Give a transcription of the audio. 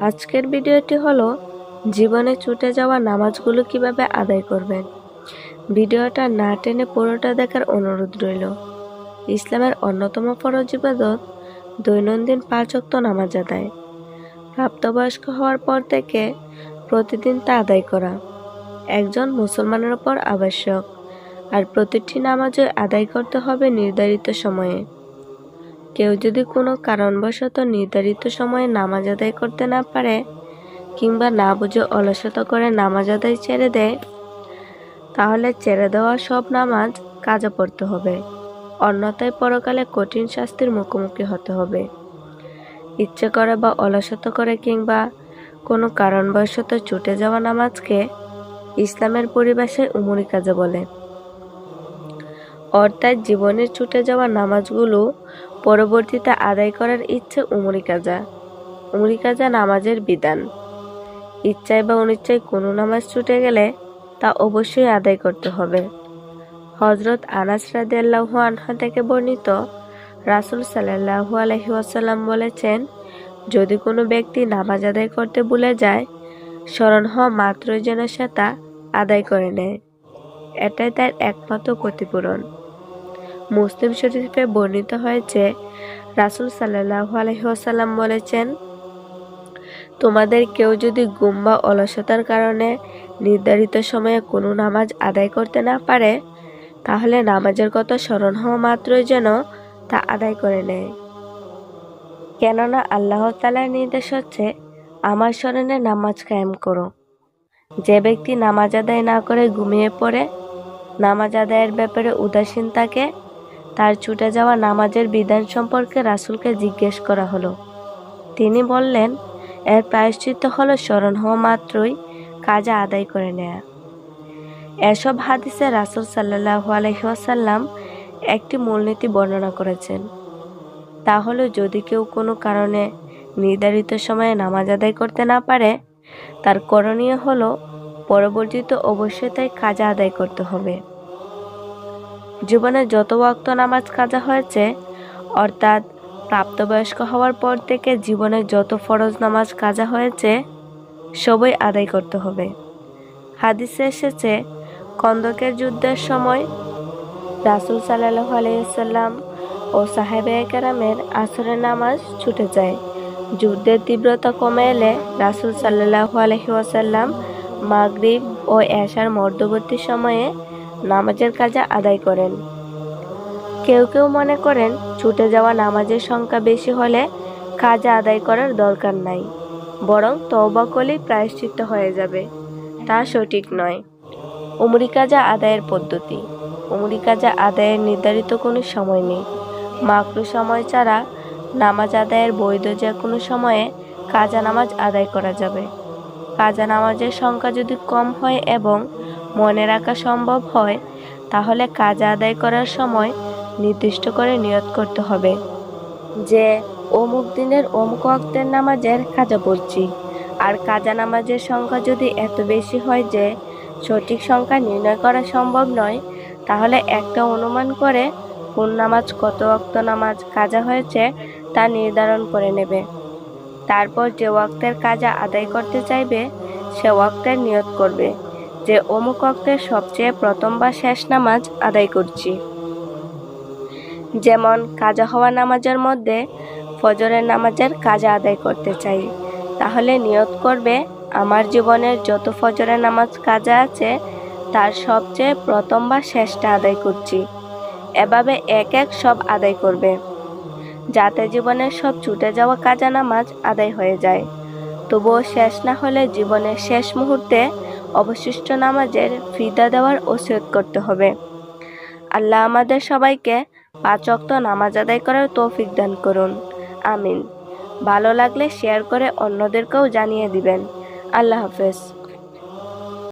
আজকের ভিডিওটি হলো, জীবনে ছুটে যাওয়া নামাজগুলো কীভাবে আদায় করবেন? ভিডিওটা না টেনে পুরোটা দেখার অনুরোধ রইল। ইসলামের অন্যতম ফরজ দৈনন্দিন পাঁচ ওয়াক্ত নামাজ আদায়। প্রাপ্তবয়স্ক হওয়ার পর থেকে প্রতিদিন তা আদায় করা। একজন মুসলমানের ওপর আবশ্যক। আর প্রতিটি নামাজও আদায় করতে হবে নির্ধারিত সময়ে। কেউ যদি কোনো কারণবশত নির্ধারিত সময়ে নামাজ আদায় করতে না পারে কিংবা না বুঝে অলসতা করে নামাজ আদায় ছেড়ে দেয়, তাহলে ছেড়ে দেওয়া সব নামাজ কাজা পড়তে হবে। অন্যথায় পরকালে কঠিন শাস্তির মুখোমুখি হতে হবে। ইচ্ছে করে বা অলসতা করে কিংবা কোনো কারণবশত ছুটে যাওয়া নামাজকে ইসলামের পরিভাষায় উমরি কাজে বলে। অর্থাৎ জীবনের ছুটে যাওয়া নামাজগুলো পরবর্তীতে আদায় করার ইচ্ছে উমরি কাজা উমরি কাজা নামাজের বিধান। ইচ্ছায় বা অনিচ্ছায় কোনো নামাজ ছুটে গেলে তা অবশ্যই আদায় করতে হবে। হজরত আনাস রাদিয়াল্লাহু আনহা থেকে বর্ণিত রাসূল সাল্লাল্লাহু আলাইহি ওয়াসাল্লাম বলেছেন, যদি কোনো ব্যক্তি নামাজ আদায় করতে ভুলে যায়, স্মরণ হওয়া মাত্রই যেন সে তা আদায় করে নেয়। এটাই তার একমাত্র ক্ষতিপূরণ। মুসলিম শরীফে বর্ণিত হয়েছে রাসূল সাল্লাল্লাহু আলাইহি ওয়াসাল্লাম বলেছেন, তোমাদের কেউ যদি গুম বা অলসতার কারণে নির্ধারিত সময়ে কোনো নামাজ আদায় করতে না পারে, তাহলে নামাজের কথা স্মরণ হওয়া মাত্রই যেন তা আদায় করে নেয়। কেননা আল্লাহ তালার নির্দেশ হচ্ছে, আমার স্মরণে নামাজ কায়েম করো। যে ব্যক্তি নামাজ আদায় না করে ঘুমিয়ে পড়ে, নামাজ আদায়ের ব্যাপারে উদাসীন থাকে তার ছুটে যাওয়া নামাজের বিধান সম্পর্কে রাসূলকে জিজ্ঞেস করা হলো। তিনি বললেন, এর প্রায়শ্চিত্ত হলো স্মরণ হওয়া মাত্রই কাজা আদায় করে নেয়া। এসব হাদিসে রাসূল সাল্লাল্লাহু আলাইহি ওয়াসাল্লাম একটি মূলনীতি বর্ণনা করেছেন। তা হলো, যদি কেউ কোনো কারণে নির্ধারিত সময়ে নামাজ আদায় করতে না পারে, তার করণীয় হলো পরবর্তীতে অবশ্যই তাই কাজা আদায় করতে হবে। জীবনে যত ওয়াক্ত নামাজ কাজা হয়েছে, অর্থাৎ প্রাপ্তবয়স্ক হওয়ার পর থেকে জীবনে যত ফরজ নামাজ কাজা হয়েছে, সবই আদায় করতে হবে। হাদিসে এসেছে, কন্দকের যুদ্ধের সময় রাসুল সাল্লাহ আলাইসাল্লাম ও সাহেবে কেরামের আসরের নামাজ ছুটে যায়। যুদ্ধের তীব্রতা কমে এলে রাসুল সাল্লাহ আলহি ওয়াসাল্লাম মাগরিব ও এশার মধ্যবর্তী সময়ে নামাজের কাজা আদায় করেন। কেউ কেউ মনে করেন, ছুটে যাওয়া নামাজের সংখ্যা বেশি হলে কাজা আদায় করার দরকার নাই, বরং তওবা করলেই প্রায়শ্চিত্ত হয়ে যাবে। তা সঠিক নয়। উমরি কাজা আদায়ের পদ্ধতি। উমরি কাজা আদায়ের নির্ধারিত কোনো সময় নেই। মাকরু সময় ছাড়া নামাজ আদায়ের বৈধ যে কোনো সময়ে কাজা নামাজ আদায় করা যাবে। কাজা নামাজের সংখ্যা যদি কম হয় এবং মনে রাখা সম্ভব হয়, তাহলে কাজ আদায় করার সময় নির্দিষ্ট করে নিয়ত করতে হবে। যে, অমুক দিনের অমুক অক্তের নামাজের কাজা পড়ছি, আর কাজা নামাজের সংখ্যা যদি এত বেশি হয় যে, সঠিক সংখ্যা নির্ণয় করা সম্ভব নয়, তাহলে একটা অনুমান করে কোন নামাজ কত অক্ত নামাজ কাজা হয়েছে তা নির্ধারণ করে নেবে। তারপর যে ওয়াক্তের কাজা আদায় করতে চাইবে, সে ওয়াক্তের নিয়ত করবে। যে অমুক অক্তের সবচেয়ে প্রথম বা শেষ নামাজ আদায় করছি। যেমন কাজা হওয়া নামাজের মধ্যে ফজরের নামাজের কাজা আদায় করতে চাই, তাহলে নিয়ত করবে আমার জীবনের যত ফজরের নামাজ কাজা আছে, তার সবচেয়ে প্রথম বা শেষটা আদায় করছি। এভাবে এক এক সব আদায় করবে। যাতে জীবনের সব ছুটে যাওয়া কাজা নামাজ আদায় হয়ে যায়। তবুও শেষ না হলে জীবনের শেষ মুহূর্তে অবশিষ্ট নামাজের ফিদা দেওয়ার ওসিয়ত করতে হবে। আল্লাহ আমাদের সবাইকে পাঁচ অক্ত নামাজ আদায় করার তৌফিক দান করুন। আমিন। ভালো লাগলে শেয়ার করে অন্যদেরকেও জানিয়ে দিবেন। আল্লাহ হাফেজ।